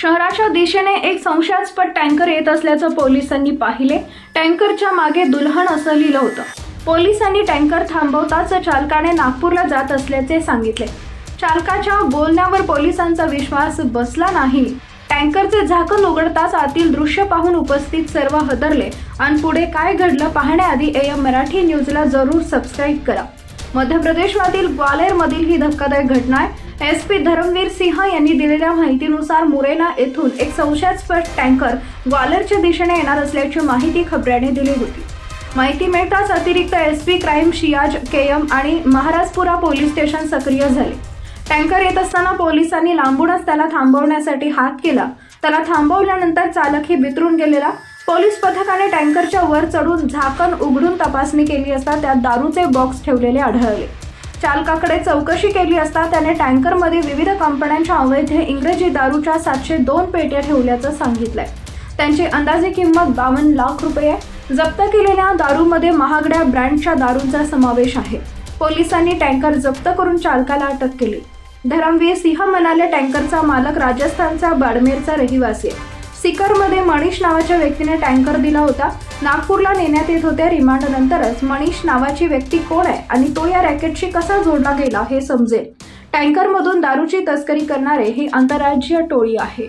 शहराच्या दिशेने एक संशयास्पद टँकर येत असल्याचं पोलिसांनी पाहिले. टँकरच्या मागे दुल्हन असं लिहिलं होतं. पोलिसांनी टँकर थांबवताच चालकाने नागपूरला जात असल्याचे सांगितले. चालकाच्या बोलण्यावर पोलिसांचा विश्वास बसला नाही. टँकरचे झाकण उघडताच आतील दृश्य पाहून उपस्थित सर्व हदरले. आणि पुढे काय घडलं पाहण्याआधी एम मराठी न्यूजला जरूर सबस्क्राईब करा. मध्य प्रदेशमधील ग्वालेरमधील ही धक्कादायक घटना आहे. एस पी धरमवीर सिंह यांनी दिलेल्या माहितीनुसार मुरेना येथून एक संशयास्पद टँकर ग्वालरच्या दिशेने येणार असल्याची माहिती खबऱ्याने दिली होती. माहिती मिळताच अतिरिक्त एस पी क्राईम शियाज केएम आणि महाराजपुरा पोलीस स्टेशन सक्रिय झाले. टँकर येत असताना पोलिसांनी लांबूनच त्याला थांबवण्यासाठी हात केला. त्याला थांबवल्यानंतर चालक हे बितरून गेलेला. पोलीस पथकाने टँकरच्या वर चढून झाकण उघडून तपासणी केली असता त्यात दारूचे बॉक्स ठेवलेले आढळले. चालकाकडे चौकशी केली असता त्याने टँकरमध्ये विविध कंपन्यांच्या अवैध इंग्रजी दारूच्या सातशे दोन पेट्या ठेवल्याचं सांगितलंय. त्यांची अंदाजे किंमत बावन्न लाख रुपये. जप्त केलेल्या दारूमध्ये महागड्या ब्रँडच्या दारूंचा समावेश आहे. पोलिसांनी टँकर जप्त करून चालकाला अटक केली. धरमवीर सिंह म्हणाले टँकरचा मालक राजस्थानचा बाडमेरचा रहिवासी आहे. सिकरमध्ये मनीष नावाच्या व्यक्तीने टँकर दिला होता. नागपूरला नेण्यात येत होत्या रिमांडनंतरच मनीष नावाची व्यक्ती कोण आहे आणि तो या रॅकेटशी कसा जोडला गेला हे समजेल. टँकरमधून दारूची तस्करी करणारे ही आंतरराज्यीय टोळी आहे.